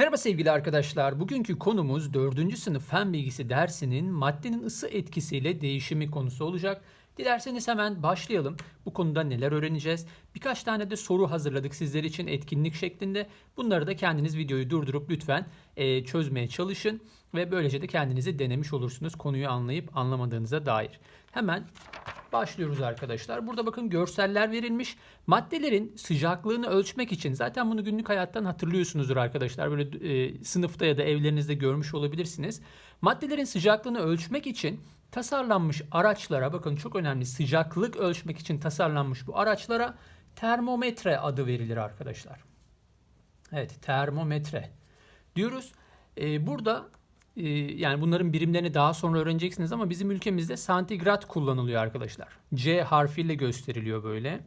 Merhaba sevgili arkadaşlar. Bugünkü konumuz 4. sınıf fen bilgisi dersinin maddenin ısı etkisiyle değişimi konusu olacak. Dilerseniz hemen başlayalım. Bu konuda neler öğreneceğiz? Birkaç tane de soru hazırladık sizler için etkinlik şeklinde. Bunları da kendiniz videoyu durdurup lütfen e, çözmeye çalışın. Ve böylece de kendinizi denemiş olursunuz konuyu anlayıp anlamadığınıza dair. Hemen Başlıyoruz arkadaşlar. Burada bakın görseller verilmiş. Maddelerin sıcaklığını ölçmek için zaten bunu günlük hayattan hatırlıyorsunuzdur arkadaşlar. Böyle e, sınıfta ya da evlerinizde görmüş olabilirsiniz. Maddelerin sıcaklığını ölçmek için tasarlanmış araçlara bakın çok önemli sıcaklık ölçmek için tasarlanmış bu araçlara termometre adı verilir arkadaşlar. Evet termometre diyoruz. Ee, burada yani bunların birimlerini daha sonra öğreneceksiniz ama bizim ülkemizde santigrat kullanılıyor arkadaşlar. C harfiyle gösteriliyor böyle.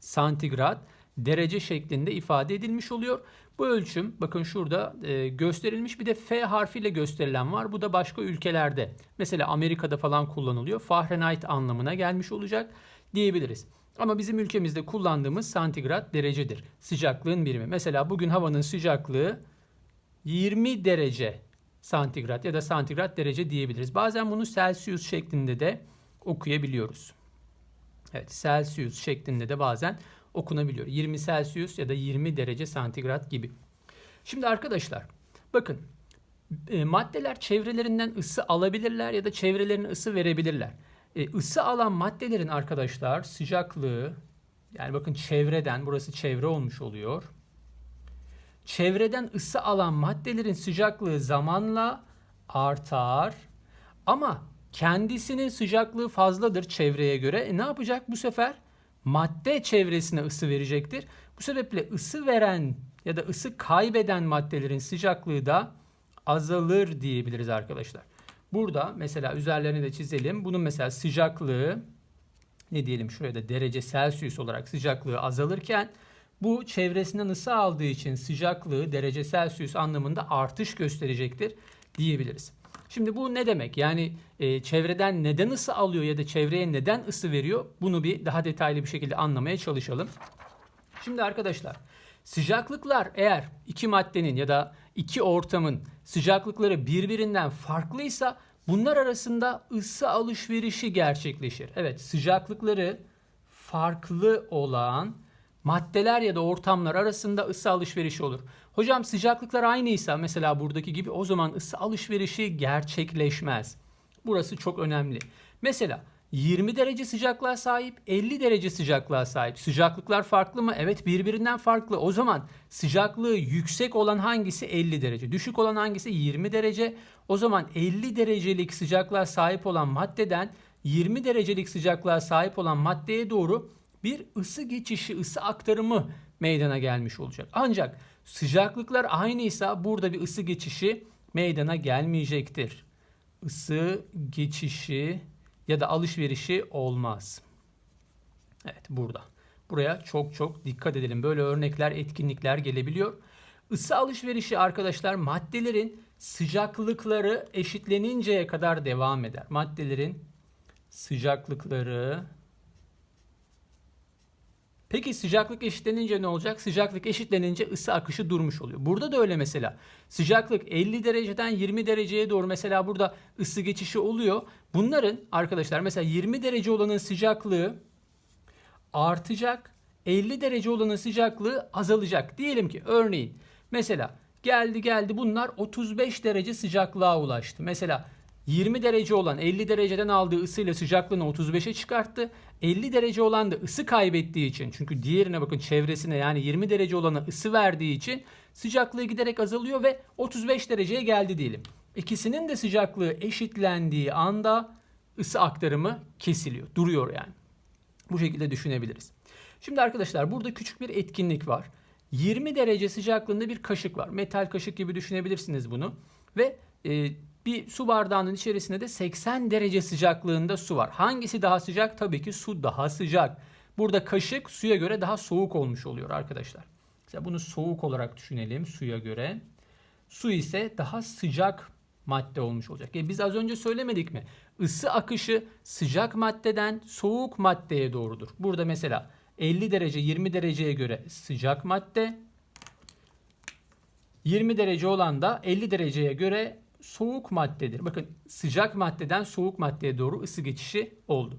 Santigrat derece şeklinde ifade edilmiş oluyor. Bu ölçüm bakın şurada e, gösterilmiş bir de F harfiyle gösterilen var. Bu da başka ülkelerde mesela Amerika'da falan kullanılıyor. Fahrenheit anlamına gelmiş olacak diyebiliriz. Ama bizim ülkemizde kullandığımız santigrat derecedir. Sıcaklığın birimi. Mesela bugün havanın sıcaklığı 20 derece santigrat ya da santigrat derece diyebiliriz. Bazen bunu Celsius şeklinde de okuyabiliyoruz. Evet Celsius şeklinde de bazen okunabiliyor. 20 Celsius ya da 20 derece santigrat gibi. Şimdi arkadaşlar bakın e, maddeler çevrelerinden ısı alabilirler ya da çevrelerine ısı verebilirler. E, ısı alan maddelerin arkadaşlar sıcaklığı yani bakın çevreden burası çevre olmuş oluyor. Çevreden ısı alan maddelerin sıcaklığı zamanla artar. Ama kendisinin sıcaklığı fazladır çevreye göre. E ne yapacak bu sefer? Madde çevresine ısı verecektir. Bu sebeple ısı veren ya da ısı kaybeden maddelerin sıcaklığı da azalır diyebiliriz arkadaşlar. Burada mesela üzerlerini de çizelim. Bunun mesela sıcaklığı ne diyelim şuraya da derece Celsius olarak sıcaklığı azalırken bu çevresinden ısı aldığı için sıcaklığı derece Celsius anlamında artış gösterecektir diyebiliriz. Şimdi bu ne demek? Yani e, çevreden neden ısı alıyor ya da çevreye neden ısı veriyor? Bunu bir daha detaylı bir şekilde anlamaya çalışalım. Şimdi arkadaşlar sıcaklıklar eğer iki maddenin ya da iki ortamın sıcaklıkları birbirinden farklıysa bunlar arasında ısı alışverişi gerçekleşir. Evet sıcaklıkları farklı olan maddeler ya da ortamlar arasında ısı alışverişi olur. Hocam sıcaklıklar aynıysa mesela buradaki gibi o zaman ısı alışverişi gerçekleşmez. Burası çok önemli. Mesela 20 derece sıcaklığa sahip, 50 derece sıcaklığa sahip. Sıcaklıklar farklı mı? Evet birbirinden farklı. O zaman sıcaklığı yüksek olan hangisi 50 derece, düşük olan hangisi 20 derece. O zaman 50 derecelik sıcaklığa sahip olan maddeden 20 derecelik sıcaklığa sahip olan maddeye doğru bir ısı geçişi, ısı aktarımı meydana gelmiş olacak. Ancak sıcaklıklar aynıysa burada bir ısı geçişi meydana gelmeyecektir. Isı geçişi ya da alışverişi olmaz. Evet burada. Buraya çok çok dikkat edelim. Böyle örnekler, etkinlikler gelebiliyor. Isı alışverişi arkadaşlar maddelerin sıcaklıkları eşitleninceye kadar devam eder. Maddelerin sıcaklıkları Peki sıcaklık eşitlenince ne olacak? Sıcaklık eşitlenince ısı akışı durmuş oluyor. Burada da öyle mesela. Sıcaklık 50 dereceden 20 dereceye doğru mesela burada ısı geçişi oluyor. Bunların arkadaşlar mesela 20 derece olanın sıcaklığı artacak. 50 derece olanın sıcaklığı azalacak. Diyelim ki örneğin mesela geldi geldi bunlar 35 derece sıcaklığa ulaştı. Mesela 20 derece olan 50 dereceden aldığı ısıyla sıcaklığını 35'e çıkarttı. 50 derece olan da ısı kaybettiği için çünkü diğerine bakın çevresine yani 20 derece olana ısı verdiği için sıcaklığı giderek azalıyor ve 35 dereceye geldi diyelim. İkisinin de sıcaklığı eşitlendiği anda ısı aktarımı kesiliyor, duruyor yani. Bu şekilde düşünebiliriz. Şimdi arkadaşlar burada küçük bir etkinlik var. 20 derece sıcaklığında bir kaşık var. Metal kaşık gibi düşünebilirsiniz bunu. Ve e, bir su bardağının içerisinde de 80 derece sıcaklığında su var. Hangisi daha sıcak? Tabii ki su daha sıcak. Burada kaşık suya göre daha soğuk olmuş oluyor arkadaşlar. Mesela bunu soğuk olarak düşünelim suya göre. Su ise daha sıcak madde olmuş olacak. E biz az önce söylemedik mi? Isı akışı sıcak maddeden soğuk maddeye doğrudur. Burada mesela 50 derece 20 dereceye göre sıcak madde 20 derece olan da 50 dereceye göre soğuk maddedir. Bakın sıcak maddeden soğuk maddeye doğru ısı geçişi oldu.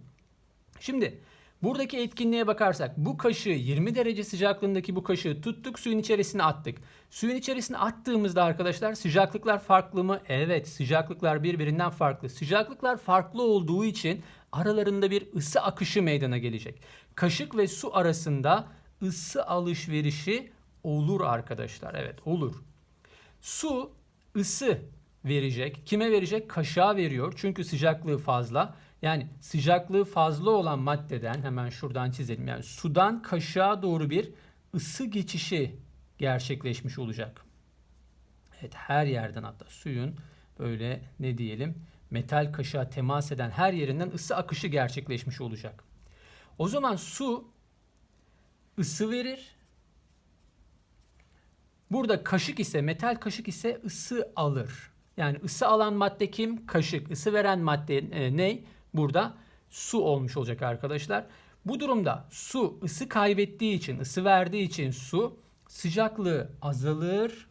Şimdi buradaki etkinliğe bakarsak bu kaşığı 20 derece sıcaklığındaki bu kaşığı tuttuk suyun içerisine attık. Suyun içerisine attığımızda arkadaşlar sıcaklıklar farklı mı? Evet sıcaklıklar birbirinden farklı. Sıcaklıklar farklı olduğu için aralarında bir ısı akışı meydana gelecek. Kaşık ve su arasında ısı alışverişi olur arkadaşlar. Evet olur. Su ısı verecek. Kime verecek? Kaşığa veriyor. Çünkü sıcaklığı fazla. Yani sıcaklığı fazla olan maddeden hemen şuradan çizelim. Yani sudan kaşığa doğru bir ısı geçişi gerçekleşmiş olacak. Evet her yerden hatta suyun böyle ne diyelim metal kaşığa temas eden her yerinden ısı akışı gerçekleşmiş olacak. O zaman su ısı verir. Burada kaşık ise metal kaşık ise ısı alır. Yani ısı alan madde kim? Kaşık. Isı veren madde e, ne? Burada su olmuş olacak arkadaşlar. Bu durumda su ısı kaybettiği için, ısı verdiği için su sıcaklığı azalır.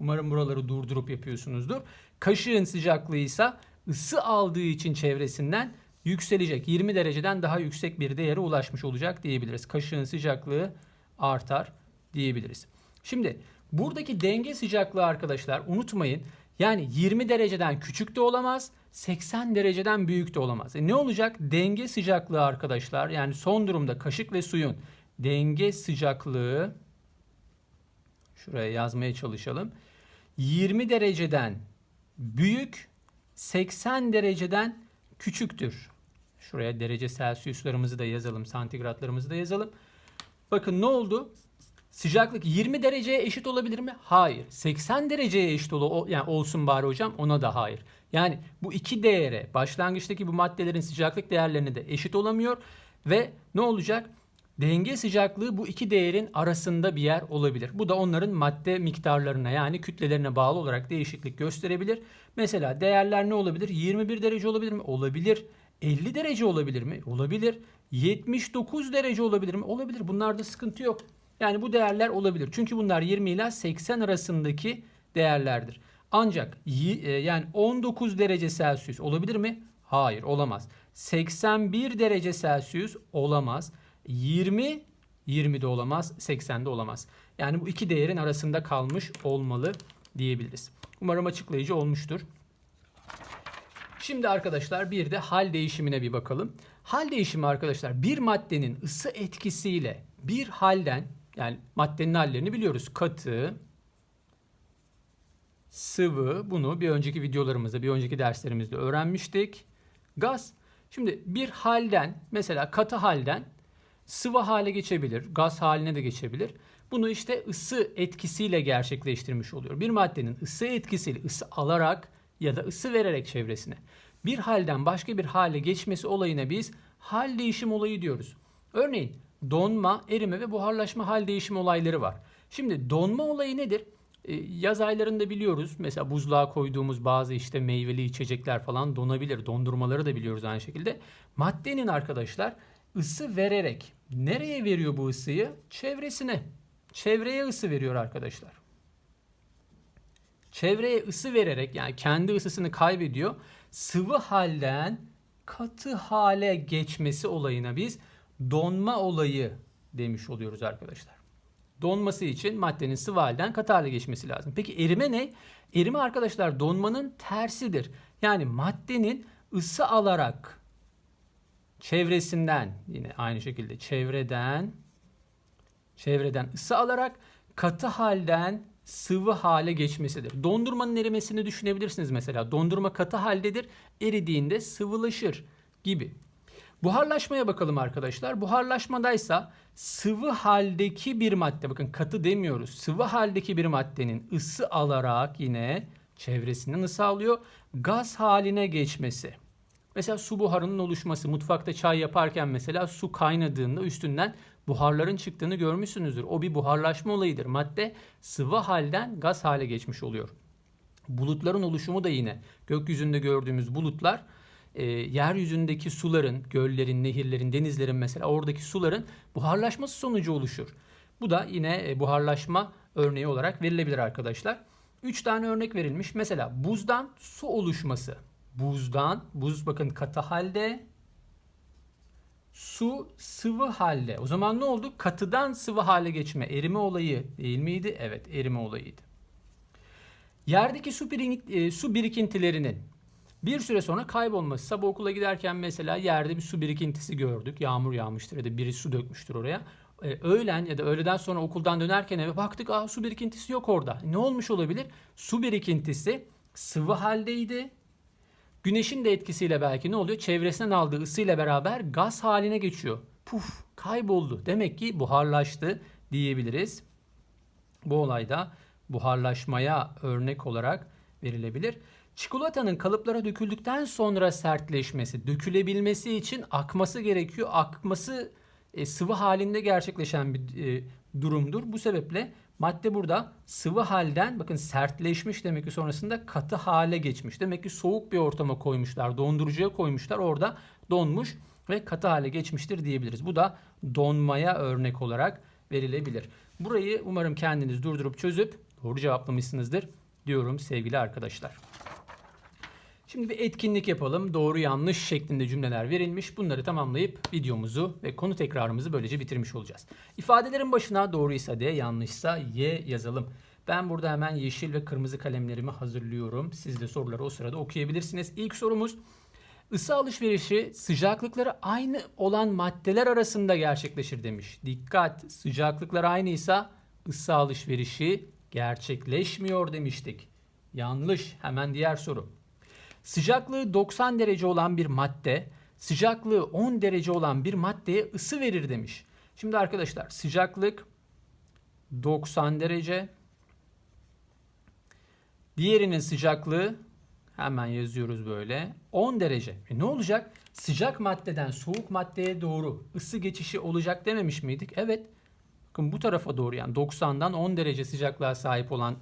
Umarım buraları durdurup yapıyorsunuzdur. Kaşığın sıcaklığı ise ısı aldığı için çevresinden yükselecek. 20 dereceden daha yüksek bir değere ulaşmış olacak diyebiliriz. Kaşığın sıcaklığı artar diyebiliriz. Şimdi buradaki denge sıcaklığı arkadaşlar unutmayın. Yani 20 dereceden küçük de olamaz, 80 dereceden büyük de olamaz. E ne olacak? Denge sıcaklığı arkadaşlar. Yani son durumda kaşık ve suyun denge sıcaklığı şuraya yazmaya çalışalım. 20 dereceden büyük, 80 dereceden küçüktür. Şuraya derece Celsius'larımızı da yazalım, santigratlarımızı da yazalım. Bakın ne oldu? Sıcaklık 20 dereceye eşit olabilir mi? Hayır. 80 dereceye eşit ol yani olsun bari hocam ona da hayır. Yani bu iki değere başlangıçtaki bu maddelerin sıcaklık değerlerine de eşit olamıyor ve ne olacak? Denge sıcaklığı bu iki değerin arasında bir yer olabilir. Bu da onların madde miktarlarına yani kütlelerine bağlı olarak değişiklik gösterebilir. Mesela değerler ne olabilir? 21 derece olabilir mi? Olabilir. 50 derece olabilir mi? Olabilir. 79 derece olabilir mi? Olabilir. Bunlarda sıkıntı yok. Yani bu değerler olabilir. Çünkü bunlar 20 ile 80 arasındaki değerlerdir. Ancak e, yani 19 derece Celsius olabilir mi? Hayır olamaz. 81 derece Celsius olamaz. 20 20 de olamaz, 80 de olamaz. Yani bu iki değerin arasında kalmış olmalı diyebiliriz. Umarım açıklayıcı olmuştur. Şimdi arkadaşlar bir de hal değişimine bir bakalım. Hal değişimi arkadaşlar bir maddenin ısı etkisiyle bir halden yani maddenin hallerini biliyoruz. Katı, sıvı bunu bir önceki videolarımızda, bir önceki derslerimizde öğrenmiştik. Gaz. Şimdi bir halden mesela katı halden sıvı hale geçebilir, gaz haline de geçebilir. Bunu işte ısı etkisiyle gerçekleştirmiş oluyor. Bir maddenin ısı etkisiyle ısı alarak ya da ısı vererek çevresine bir halden başka bir hale geçmesi olayına biz hal değişim olayı diyoruz. Örneğin donma, erime ve buharlaşma hal değişim olayları var. Şimdi donma olayı nedir? Ee, yaz aylarında biliyoruz. Mesela buzluğa koyduğumuz bazı işte meyveli içecekler falan donabilir. Dondurmaları da biliyoruz aynı şekilde. Maddenin arkadaşlar ısı vererek nereye veriyor bu ısıyı? Çevresine. Çevreye ısı veriyor arkadaşlar. Çevreye ısı vererek yani kendi ısısını kaybediyor. Sıvı halden katı hale geçmesi olayına biz donma olayı demiş oluyoruz arkadaşlar. Donması için maddenin sıvı halden katı hale geçmesi lazım. Peki erime ne? Erime arkadaşlar donmanın tersidir. Yani maddenin ısı alarak çevresinden yine aynı şekilde çevreden çevreden ısı alarak katı halden sıvı hale geçmesidir. Dondurmanın erimesini düşünebilirsiniz mesela. Dondurma katı haldedir. Eridiğinde sıvılaşır gibi. Buharlaşmaya bakalım arkadaşlar. Buharlaşmadaysa sıvı haldeki bir madde bakın katı demiyoruz. Sıvı haldeki bir maddenin ısı alarak yine çevresinden ısı alıyor. Gaz haline geçmesi. Mesela su buharının oluşması. Mutfakta çay yaparken mesela su kaynadığında üstünden buharların çıktığını görmüşsünüzdür. O bir buharlaşma olayıdır. Madde sıvı halden gaz hale geçmiş oluyor. Bulutların oluşumu da yine gökyüzünde gördüğümüz bulutlar e, yeryüzündeki suların, göllerin, nehirlerin, denizlerin mesela oradaki suların buharlaşması sonucu oluşur. Bu da yine e, buharlaşma örneği olarak verilebilir arkadaşlar. 3 tane örnek verilmiş. Mesela buzdan su oluşması. Buzdan, buz bakın katı halde, su sıvı halde. O zaman ne oldu? Katıdan sıvı hale geçme erime olayı değil miydi? Evet, erime olayıydı. Yerdeki su, e, su birikintilerinin bir süre sonra kaybolması. Sabah okula giderken mesela yerde bir su birikintisi gördük. Yağmur yağmıştır ya da biri su dökmüştür oraya. Ee, öğlen ya da öğleden sonra okuldan dönerken eve baktık aa su birikintisi yok orada. Ne olmuş olabilir? Su birikintisi sıvı haldeydi. Güneşin de etkisiyle belki ne oluyor? Çevresinden aldığı ısıyla beraber gaz haline geçiyor. Puf kayboldu. Demek ki buharlaştı diyebiliriz. Bu olayda buharlaşmaya örnek olarak verilebilir. Çikolatanın kalıplara döküldükten sonra sertleşmesi, dökülebilmesi için akması gerekiyor. Akması e, sıvı halinde gerçekleşen bir e, durumdur. Bu sebeple madde burada sıvı halden bakın sertleşmiş demek ki sonrasında katı hale geçmiş. Demek ki soğuk bir ortama koymuşlar, dondurucuya koymuşlar. Orada donmuş ve katı hale geçmiştir diyebiliriz. Bu da donmaya örnek olarak verilebilir. Burayı umarım kendiniz durdurup çözüp doğru cevaplamışsınızdır diyorum sevgili arkadaşlar. Şimdi bir etkinlik yapalım. Doğru yanlış şeklinde cümleler verilmiş. Bunları tamamlayıp videomuzu ve konu tekrarımızı böylece bitirmiş olacağız. İfadelerin başına doğruysa D, yanlışsa Y yazalım. Ben burada hemen yeşil ve kırmızı kalemlerimi hazırlıyorum. Siz de soruları o sırada okuyabilirsiniz. İlk sorumuz ısı alışverişi sıcaklıkları aynı olan maddeler arasında gerçekleşir demiş. Dikkat sıcaklıklar aynıysa ısı alışverişi gerçekleşmiyor demiştik. Yanlış. Hemen diğer soru. Sıcaklığı 90 derece olan bir madde sıcaklığı 10 derece olan bir maddeye ısı verir demiş. Şimdi arkadaşlar sıcaklık 90 derece. Diğerinin sıcaklığı hemen yazıyoruz böyle 10 derece. E ne olacak? Sıcak maddeden soğuk maddeye doğru ısı geçişi olacak dememiş miydik? Evet. Bakın bu tarafa doğru yani 90'dan 10 derece sıcaklığa sahip olan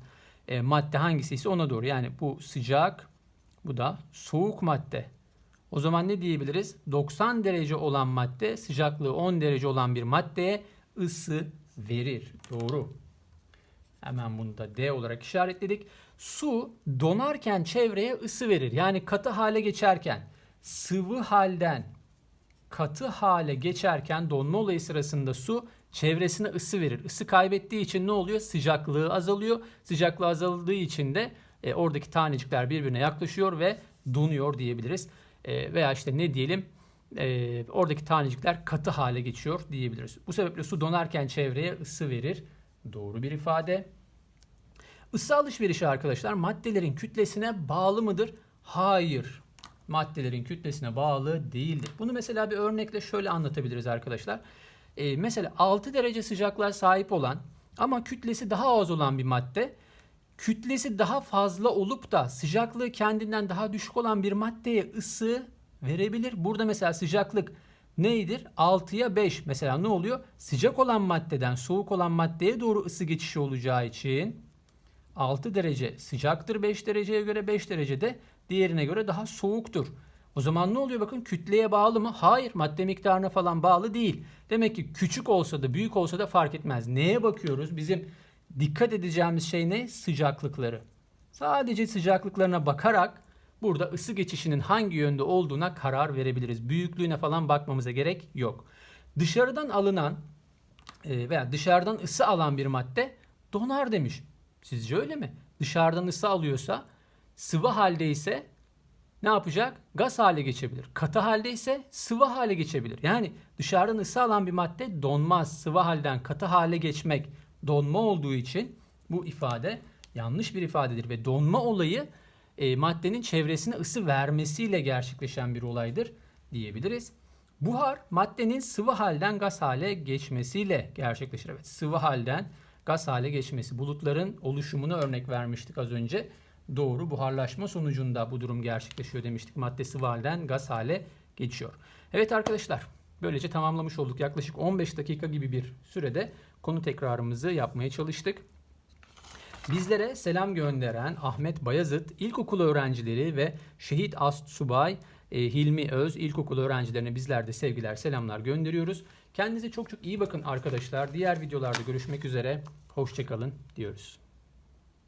e, madde hangisi ise ona doğru. Yani bu sıcak bu da soğuk madde. O zaman ne diyebiliriz? 90 derece olan madde sıcaklığı 10 derece olan bir maddeye ısı verir. Doğru. Hemen bunu da D olarak işaretledik. Su donarken çevreye ısı verir. Yani katı hale geçerken sıvı halden katı hale geçerken donma olayı sırasında su çevresine ısı verir. Isı kaybettiği için ne oluyor? Sıcaklığı azalıyor. Sıcaklığı azaldığı için de e, oradaki tanecikler birbirine yaklaşıyor ve donuyor diyebiliriz. E, veya işte ne diyelim e, oradaki tanecikler katı hale geçiyor diyebiliriz. Bu sebeple su donarken çevreye ısı verir. Doğru bir ifade. Isı alışverişi arkadaşlar maddelerin kütlesine bağlı mıdır? Hayır. Maddelerin kütlesine bağlı değildir. Bunu mesela bir örnekle şöyle anlatabiliriz arkadaşlar. Ee, mesela 6 derece sıcaklığa sahip olan ama kütlesi daha az olan bir madde kütlesi daha fazla olup da sıcaklığı kendinden daha düşük olan bir maddeye ısı verebilir. Burada mesela sıcaklık neydir? 6'ya 5. Mesela ne oluyor? Sıcak olan maddeden soğuk olan maddeye doğru ısı geçişi olacağı için 6 derece sıcaktır 5 dereceye göre 5 derecede diğerine göre daha soğuktur. O zaman ne oluyor bakın kütleye bağlı mı? Hayır madde miktarına falan bağlı değil. Demek ki küçük olsa da büyük olsa da fark etmez. Neye bakıyoruz? Bizim dikkat edeceğimiz şey ne? Sıcaklıkları. Sadece sıcaklıklarına bakarak burada ısı geçişinin hangi yönde olduğuna karar verebiliriz. Büyüklüğüne falan bakmamıza gerek yok. Dışarıdan alınan e, veya dışarıdan ısı alan bir madde donar demiş. Sizce öyle mi? Dışarıdan ısı alıyorsa sıvı halde ise ne yapacak? Gaz hale geçebilir. Katı halde ise sıvı hale geçebilir. Yani dışarıdan ısı alan bir madde donmaz. Sıvı halden katı hale geçmek donma olduğu için bu ifade yanlış bir ifadedir ve donma olayı e, maddenin çevresine ısı vermesiyle gerçekleşen bir olaydır diyebiliriz. Buhar maddenin sıvı halden gaz hale geçmesiyle gerçekleşir. Evet, sıvı halden gaz hale geçmesi. Bulutların oluşumunu örnek vermiştik az önce. Doğru buharlaşma sonucunda bu durum gerçekleşiyor demiştik. Madde sıvı halden gaz hale geçiyor. Evet arkadaşlar böylece tamamlamış olduk. Yaklaşık 15 dakika gibi bir sürede konu tekrarımızı yapmaya çalıştık. Bizlere selam gönderen Ahmet Bayazıt İlkokul öğrencileri ve Şehit Ast Subay e, Hilmi Öz İlkokul öğrencilerine bizler de sevgiler selamlar gönderiyoruz. Kendinize çok çok iyi bakın arkadaşlar. Diğer videolarda görüşmek üzere. Hoşçakalın diyoruz.